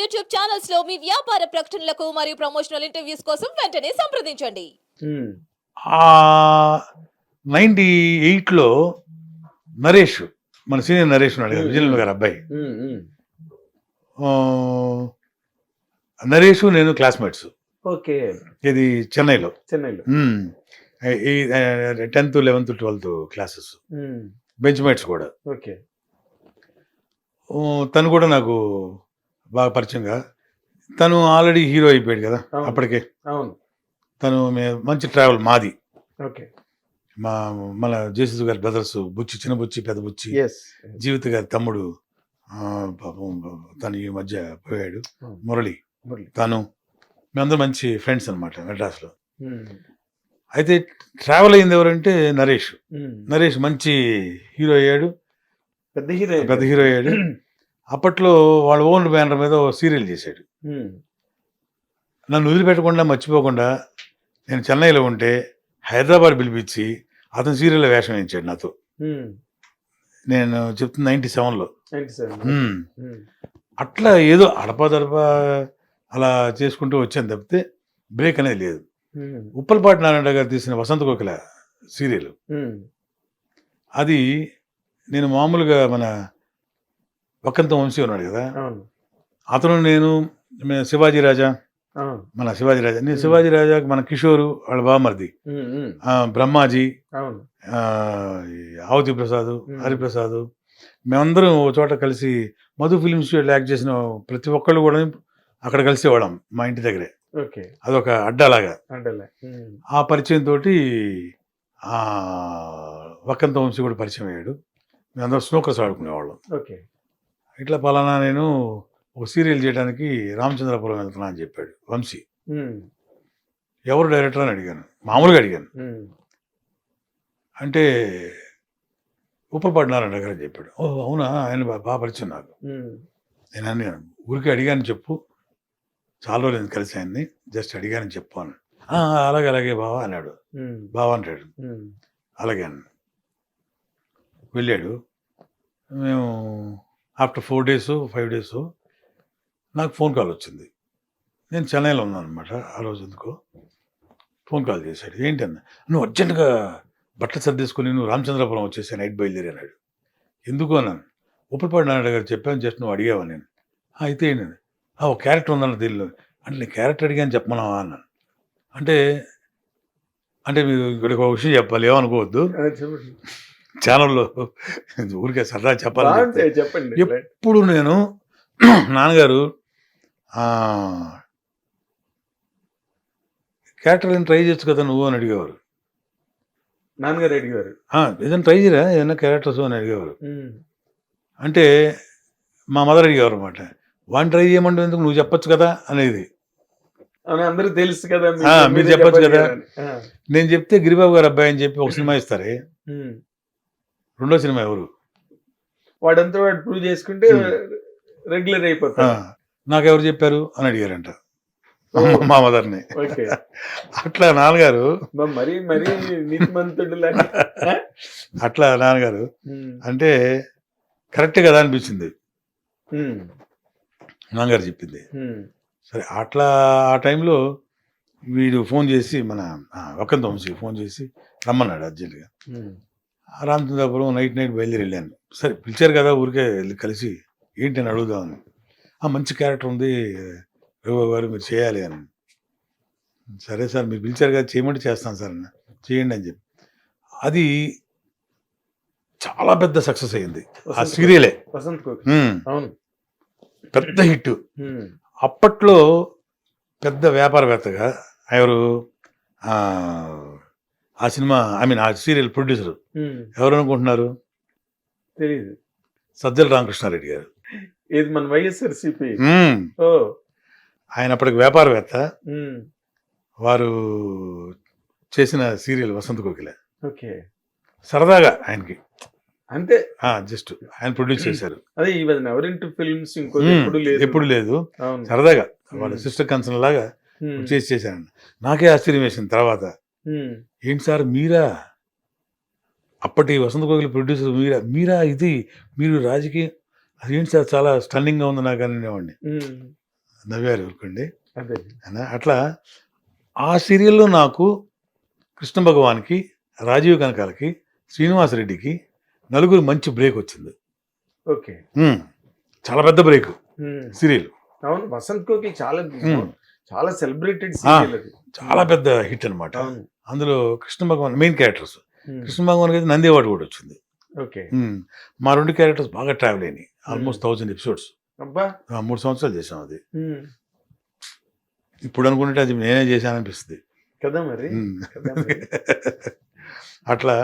YouTube ఛానల్స్లో మీ వ్యాపార ప్రకటనలకు మరియు ప్రమోషనల్ ఇంటర్వ్యూస్ కోసం వెంటనే సంప్రదించండి. ఉమ్, ఆ నైంటీ ఎయిట్లో నరేష్ మన సీనియర్ నరేష్ ఉన్నాడు కదా విజయనగరం గారు అబ్బాయి. ఆ, నరేష్ నేను క్లాస్మేట్స్ ఓకే. ఇది చెన్నైలో. చెన్నైలో. Tenth eleventh twelfth classes. Bench mates కూడా. ఓకే. తను కూడా నాకు బాగా పరిచయంగా. తను ఆల్రెడీ హీరో అయిపోయాడు కదా. అప్పటికే. అవును. తను మంచి ట్రావెల్ మాది. ఓకే. మా మన జేసీ గారి బ్రదర్స్ బుచ్చి చిన్న బుచ్చి పెద్ద బుచ్చి జీవిత గారి తమ్ముడు తను ఈ మధ్య పోయాడు. మురళి. తను మేమందరం మంచి ఫ్రెండ్స్ అనమాట మెడ్రాస్లో అయితే ట్రావెల్ అయింది ఎవరంటే నరేష్. నరేష్ మంచి హీరో అయ్యాడు. పెద్ద హీరో పెద్ద హీరో అయ్యాడు. అప్పట్లో వాళ్ళ ఓన్ బ్యానర్ మీద ఓ సీరియల్ చేశాడు. నన్ను వదిలిపెట్టకుండా మర్చిపోకుండా నేను చెన్నైలో ఉంటే హైదరాబాద్ పిలిపించి అతను సీరియల్లో వేషం వేయించాడు నాతో. నేను సెవెన్లో. Ninety seven. అట్లా ఏదో అడపదడప అలా చేసుకుంటూ వచ్చాను తప్పితే బ్రేక్ అనేది లేదు. ఉప్పలపాటి నారాయణ గారు తీసిన వసంత కోకిల సీరియల్. అది నేను మామూలుగా మన వక్కంత వంశీ ఉన్నాడు కదా. అతను నేను శివాజీ రాజా. మన శివాజీ రాజా. నేను శివాజీ రాజాకి మన కిషోరు వాళ్ళ బామర్ది బ్రహ్మాజీ ఆవతి ప్రసాద్. హరిప్రసాద్. మేమందరం ఒక చోట కలిసి మధు ఫిలిమ్స్ యాక్ట్ చేసిన ప్రతి ఒక్కళ్ళు కూడా అక్కడ కలిసేవాళ్ళం మా ఇంటి దగ్గరే. ఓకే. అదొక అడ్డాలాగా. ఆ పరిచయం తోటి ఆ వక్కంత వంశీ కూడా పరిచయం అయ్యాడు. మేమందరం స్నోకర్స్ ఆడుకునేవాళ్ళం. ఓకే. ఇట్లా పలానా నేను ఒక సీరియల్ చేయడానికి రామచంద్రపురం వెళ్తున్నా అని చెప్పాడు వంశీ. ఎవరు డైరెక్టర్ అని అడిగాను. మామూలుగా అడిగాను. అంటే ఉప్పలపాటి నారాయణ గారు అని చెప్పాడు. ఓ అవునా? ఆయన బాగా పరిచయం నాకు. నేను అడిగాను ఊరికి అడిగాను చెప్పు. చాలా రోజులు కలిసి ఆయన్ని. జస్ట్ అడిగాను చెప్పు అని "ఆ, అలాగే అలాగే బావా అన్నాడు. బావా అంటాడు. అలాగే అన్న వెళ్ళాడు. మేము after four days five days నాకు ఫోన్ కాల్ వచ్చింది. నేను చెన్నైలో ఉన్నాను అనమాట ఆ రోజు ఎందుకో. ఫోన్ కాల్ చేశాడు. అన్న? నువ్వు అర్జెంటుగా బట్టలు సర్దేసుకుని నువ్వు రామచంద్రపురం వచ్చేసి నైట్ బయలుదేరి అన్నాడు. ఎందుకు అన్నాను ఉప్పలపాటి నారాయణ గారు చెప్పాను జస్ట్ నువ్వు అడిగావా నేను? అయితే ఏంటండి ఒక క్యారెక్టర్ ఉందన్న దీనిలో. అంటే నేను క్యారెక్టర్ అడిగాను చెప్పమన్నావా? అన్నాను. అంటే అంటే మీరు ఇక్కడ ఒక విషయం చెప్పాలి ఏమనుకోవద్దు. ఛానల్లో. ఊరికే సరదా చెప్పాలి చెప్పండి ఎప్- ఇప్పుడు నేను నాన్నగారు ఆ, క్యారెక్టర్ ఏదైనా ట్రై చేయొచ్చు కదా నువ్వు అని అడిగేవారు. నాన్నగారు అడిగారు "ఆ, ఏదైనా ట్రై చేయరా? ఏదైనా క్యారెక్టర్స్ అని అడిగేవారు. అంటే మా మదర్ అడిగేవారు అనమాట వాడిని ట్రై చేయమంటే ఎందుకు? నువ్వు చెప్పొచ్చు కదా? అనేది. అందరికి తెలుసు కదా మీరు చెప్పొచ్చు కదా. నేను చెప్తే గిరిబాబు గారు అబ్బాయి అని చెప్పి ఒక సినిమా ఇస్తారే. రెండో సినిమా ఎవరు? వాడంతా వాడు ప్రూవ్ చేసుకుంటే. రెగ్యులర్ ఆ, అయిపోతాడు. నాకెవరు చెప్పారు అని అడిగారంట. మా మదర్ని. ఓకే. అట్లా నాన్నగారు. మరీ మరీ నీతిమంతుడు. అట్లా నాన్నగారు. ఉమ్, అంటే కరెక్ట్ కదా అనిపించింది. నాన్నగారు చెప్పింది. సరే అట్లా ఆ టైంలో వీడు ఫోన్ చేసి మన ఆ, వక్కంత వంశీ ఫోన్ చేసి రమ్మన్నాడు అర్జెంటుగా. రామచంద్రపురం నైట్ నైట్ బయలుదేరి వెళ్ళాను సరే పిలిచారు కదా ఊరికే వెళ్ళి కలిసి ఏంటి అని. అడుగుదామని ఆ మంచి క్యారెక్టర్ ఉంది రఘు గారు మీరు చేయాలి అని. సరే సార్ మీరు పిలిచారు కదా చేయమంటే చేస్తాను సార్ అన్న. చేయండి అని చెప్పి. అది చాలా పెద్ద సక్సెస్ అయింది. ఆ సీరియలే. అవును. పెద్ద హిట్. అప్పట్లో పెద్ద వ్యాపారవేత్తగా ఎవరు? ఆ, సినిమా ఐ మీన్ ఆ సీరియల్ ప్రొడ్యూసర్. ఎవరు అనుకుంటున్నారు తెలీదు. సజ్జల రామకృష్ణారెడ్డి గారు. ఇది మన వైఎస్ఆర్ సిపి? మ్మ్. ఓ. ఆయన అప్పటికి వ్యాపారవేత్త. వారు చేసిన సీరియల్ వసంత కోకిల. ఓకే. సరదాగా ఆయనకి. అంతే. జస్ట్ ఆయన ప్రొడ్యూస్ చేశారు. అదే ఇవన్నీ ఎవరింటి ఫిల్మ్స్. ఎప్పుడు లేదు. ఎప్పుడు లేదు. సరదాగా. వాళ్ళ. సిస్టర్ కన్సర్న్ లాగా చేసి చేశాను నాకే ఆశ్చర్యం వేసింది తర్వాత. ఏంటి సార్ మీరా? అప్పటి వసంత కోకిల ప్రొడ్యూసర్ మీరా? మీరా ఇది? మీరు రాజకీయ? అది ఏంటి సార్ చాలా స్టన్నింగ్గా ఉంది నాకు అనేవాడిని నవ్వారు ఊరుకోండి? అట్లా ఆ సీరియల్లో నాకు కృష్ణ భగవాన్కి రాజీవ్ కనకాలకి శ్రీనివాసరెడ్డికి నలుగురు మంచి బ్రేక్ వచ్చింది. ఓకే. చాలా పెద్ద బ్రేక్. సీరియల్ అవును వసంత్ కోకిల్ చాలా చాలా సెలబ్రేటెడ్ చాలా పెద్ద హిట్ అన్నమాట. అవును. అందులో Krishna Bhagavan main characters um. కృష్ణ భగవాన్కి అయితే నంది అవార్డు కూడా వచ్చింది. ఓకే. ఉమ్, మా రెండు క్యారెక్టర్స్ బాగా ట్రావెల్ అయినాయి. ఆల్మోస్ట్ థౌజండ్ ఎపిసోడ్స్ మూడు సంవత్సరాలు చేసాం అది. ఉమ్. ఇప్పుడు అనుకుంటే అది నేనే చేశాను అనిపిస్తుంది కదా మరి. అట్లా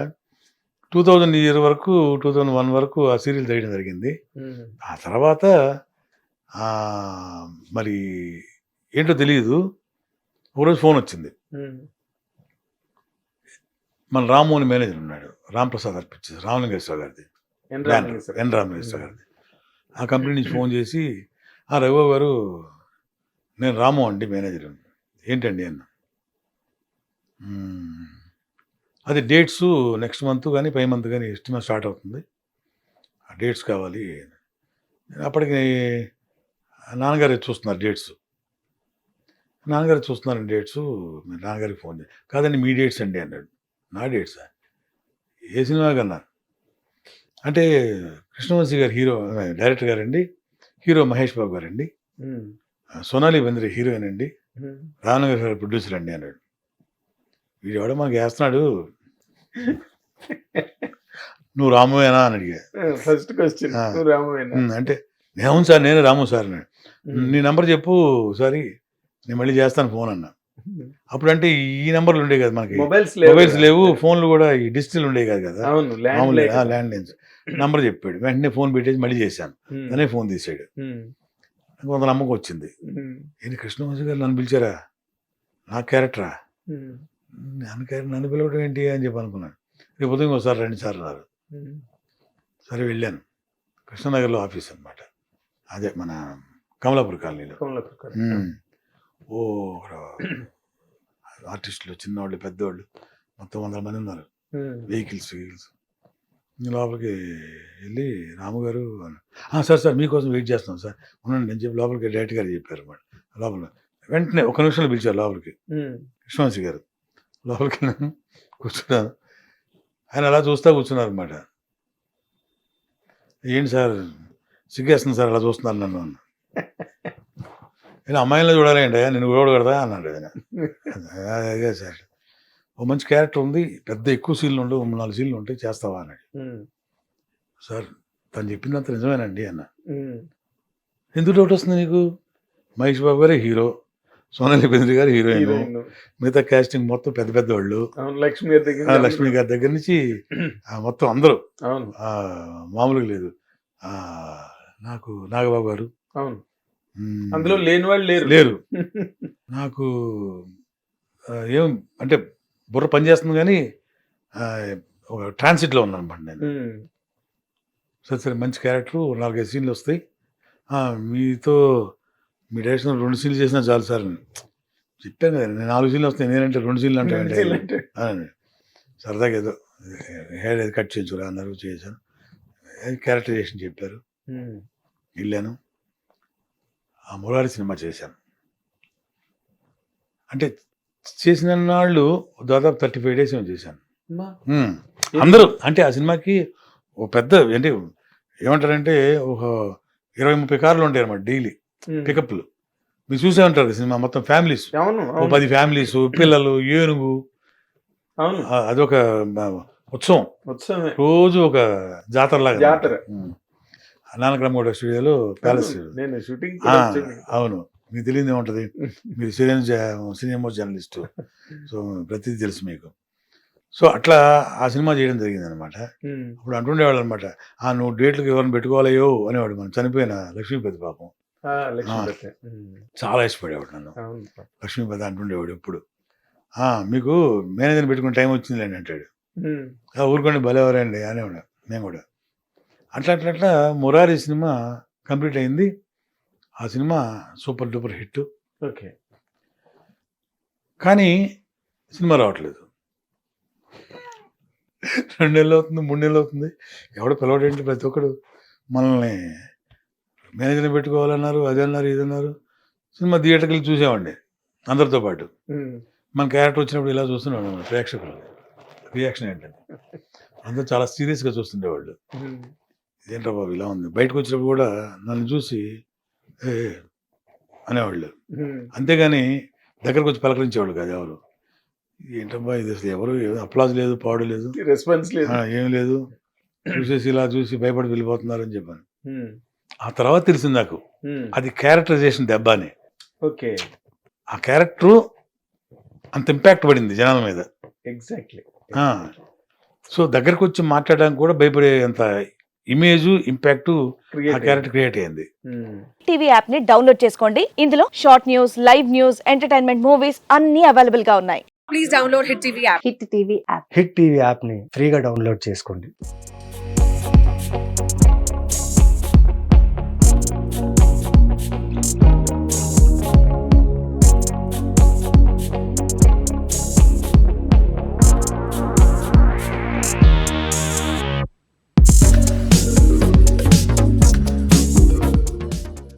టూ థౌజండ్ ఇయర్ వరకు టూ థౌజండ్ వన్ వరకు ఆ సీరియల్ చేయడం జరిగింది. ఆ తర్వాత మరి ఏంటో తెలియదు ఒకరోజు ఫోన్ వచ్చింది. మన రాము అని మేనేజర్ ఉన్నాడు. రామ్ ప్రసాద్ అర్పించేది. రామలింగేశ్వర గారిది. ఎన్ రామలింగేశ్వర. గారిది. ఆ కంపెనీ నుంచి ఫోన్ చేసి ఆ రఘు గారు నేను రాము అండి మేనేజర్ ఏంటండి? అన్న. "మ్మ్, అది డేట్స్ నెక్స్ట్ మంత్ కానీ పై మంత్ కానీ ఎస్టిమేట్ స్టార్ట్ అవుతుంది. ఆ డేట్స్ కావాలి. అప్పటికి నాన్నగారు చూస్తున్నారు డేట్స్. నాన్నగారు చూస్తున్నారు డేట్స్ నాన్నగారికి ఫోన్ చేసి కాదండి మీ డేట్స్ అండి అన్నాడు. నా డేట్సా ఏ సినిమా కన్నా. అంటే కృష్ణవంశీ గారు హీరో డైరెక్టర్ గారండి. హీరో మహేష్ బాబు గారండి. సోనాలి బెంద్రే హీరోయిన్ అండి. రామనగర్ గారు ప్రొడ్యూసర్ అండి అన్నాడు. వీడు ఎవడో మనకి వేస్తున్నాడు. నువ్వు రామవేనా అని అడిగా. ఫస్ట్ క్వశ్చన్ ఆ. నువ్వు రామవేనా? "ఉమ్, అంటే నేను సార్ నేను రాము సార్ అన్నాడు. నీ నెంబర్ చెప్పు సారీ. నేను మళ్ళీ చేస్తాను ఫోన్ అన్నా. అప్పుడు అంటే ఈ నెంబర్లు ఉండేవి కదా మనకి మొబైల్స్ లేవు మొబైల్స్. లేవు ఫోన్లు కూడా ఈ డిజిటల్ ఉండేవి కాదు కదా అవును ల్యాండ్ మామూలు లైన్. ల్యాండ్ లైన్స్ నంబర్ చెప్పాడు వెంటనే ఫోన్ పెట్టేసి మళ్ళీ చేశాను. అనే ఫోన్ తీసాడు. కొంత నమ్మకం వచ్చింది. ఏంటి కృష్ణవంశీ గారు నన్ను పిలిచారా నా క్యారెక్టరా. నన్ను క్యారెక్టర్ నన్ను పిలవడం ఏంటి అని చెప్పి అనుకున్నాను రేపు ఉదయం ఒకసారి రెండు సార్లు ఉమ్. సరే వెళ్ళాను కృష్ణనగర్లో ఆఫీస్ అన్నమాట అదే మన కమలాపూర్ కాలనీలో కమలా ప్రకారం. ఉమ్. ఓ అక్కడ ఆర్టిస్టులు చిన్నవాళ్ళు పెద్దవాళ్ళు మొత్తం వందల మంది ఉన్నారు. Vehicles vehicles. లోపలికి వెళ్ళి రాముగారు అన్నారు. "ఆ, సార్ సార్ మీకోసం వెయిట్ చేస్తున్నాం సార్. ఉండండి నేను చెప్పి లోపలికి డైరెక్ట్ గారు చెప్పారు అన్నమాట. లోపల వెంటనే ఒక నిమిషంలో పిలిచారు లోపలికి. కృష్ణవంశీ గారు. లోపలికి కూర్చున్నాను ఆయన అలా చూస్తా కూర్చున్నారు అనమాట ఏంటి సార్? సిగ్గేస్తుంది సార్ అలా చూస్తున్నారు నన్ను నేను అమ్మాయిలను చూడాలండి నేను చూడకూడదా అన్నాడు ఆయన. అదే సార్. ఓ మంచి క్యారెక్టర్ ఉంది పెద్ద ఎక్కువ సీన్లు ఉండవు మూడు నాలుగు సీన్లు ఉంటాయి చేస్తావా అన్నాడు. సార్ తను చెప్పిందంత నిజమేనండి అన్న. ఎందుకు డౌట్ వస్తుంది నీకు? మహేష్ బాబు గారే హీరో సోనాలి బెంద్రి గారు హీరోయిన్. మిగతా కాస్టింగ్ మొత్తం పెద్ద పెద్ద వాళ్ళు. లక్ష్మి గారి దగ్గర లక్ష్మి గారి దగ్గర నుంచి మొత్తం అందరూ. మామూలుగా లేదు. నాకు నాగబాబు గారు. అవును. అందులో లేని వాళ్ళు లేరు. లేరు. నాకు ఏం అంటే బుర్ర పనిచేస్తుంది కానీ ట్రాన్సిట్లో ఉన్నాను అనమాట నేను. సరే సరే మంచి క్యారెక్టర్ నాలుగైదు సీన్లు వస్తాయి. మీతో మీ డైరెక్షన్ రెండు సీన్లు చేసినా చాలు సార్. చెప్పాను కదా నేను నాలుగు సీన్లు వస్తాయి నేనంటే రెండు సీన్లు అంటే. సరదాగా ఏదో హెయిర్ కట్ చేయించురా అన్నారు చేశాను. క్యారెక్టరైజేషన్ చెప్పారు. వెళ్ళాను. ఆ మురారి సినిమా చేశాను. అంటే చేసిన నాళ్ళు దాదాపు థర్టీ ఫైవ్ డేస్ చేశాను. అందరూ అంటే ఆ సినిమాకి ఒక పెద్ద అంటే ఏమంటారంటే ఒక ఇరవై ముప్పై కార్లు ఉంటాయి అన్నమాట డైలీ. పికప్లు. మీరు చూసే ఉంటారు సినిమా మొత్తం ఫ్యామిలీస్. ఓ పది ఫ్యామిలీస్ పిల్లలు ఏనుగు. అదొక ఉత్సవం. రోజు ఒక జాతరలాగా జాతర. నానక్రమగూడ స్టూడియోలో ప్యాలెస్ అవును. నేను షూటింగ్ అవును. మీకు తెలియదు ఏముంటది మీరు సినిమా సినిమా జర్నలిస్ట్. సో ప్రతిదీ తెలుసు మీకు. సో అట్లా ఆ సినిమా చేయడం జరిగింది అనమాట అప్పుడు అంటుండేవాళ్ళు అనమాట ఆ నువ్వు డేట్లకు ఎవరిని పెట్టుకోవాలయో అనేవాడు మనం చనిపోయిన లక్ష్మీపతి పాపం. చాలా ఇష్టపడేవాడు నన్ను. లక్ష్మీపతి అంటుండేవాడు ఎప్పుడు. "ఆ, మీకు మేనేజర్ పెట్టుకునే టైం వచ్చింది అని అంటాడు. ఉమ్. "ఆ, ఊరుకోండి భలేవారండి అనేవాడు. మేము కూడా. అట్లా అట్లా అట్లా మురారి సినిమా కంప్లీట్ అయింది. ఆ cinema super duper hit. Okay. కానీ సినిమా రావట్లేదు. రెండు నెలలు అవుతుంది మూడు నెలలు అవుతుంది. ఎవడ పిలవడేంటి ప్రతి ఒక్కడు. మనల్ని మేనేజర్ని పెట్టుకోవాలన్నారు అది అన్నారు ఇది అన్నారు. సినిమా థియేటర్కి వెళ్ళి చూసేవాడిని అందరితో పాటు. మన క్యారెక్టర్ వచ్చినప్పుడు ఇలా చూస్తున్నాడు ప్రేక్షకులు. రియాక్షన్ ఏంటంటే. అందరూ చాలా సీరియస్గా చూస్తుండేవాళ్ళు. ఇదేంట్రా బాబు ఇలా ఉంది? బయటకు వచ్చినప్పుడు కూడా నన్ను చూసి ఏ అనేవాళ్ళు. అంతేగాని దగ్గరకు వచ్చి పలకరించేవాళ్ళు కాదు ఎవరు. ఏంటబ్బా ఇది అసలు ఎవరు? అప్లాజ్ లేదు పాడు లేదు. రెస్పాన్స్ లేదు. ఏం లేదు. చూసేసి ఇలా చూసి భయపడి వెళ్ళిపోతున్నారని చెప్పాను. ఆ తర్వాత తెలిసింది నాకు. అది క్యారెక్టరైజేషన్ దెబ్బ అని. ఓకే. ఆ క్యారెక్టరు అంత ఇంపాక్ట్ పడింది జనాల మీద. ఎగ్జాక్ట్లీ. ఆ. సో దగ్గరకు వచ్చి మాట్లాడడానికి కూడా భయపడే అంత ఇమేజ్ ఇంపాక్ట్ ఆ క్యారెక్టర్ క్రియేట్ అయింది టీవీ యాప్ని డౌన్లోడ్ చేసుకోండి. ఇందులో short news live news entertainment movies అన్ని అవైలబుల్గా ఉన్నాయి. Please download Hit TV app. Hit TV app hit TV యాప్ని ఫ్రీగా డౌన్లోడ్ చేసుకోండి.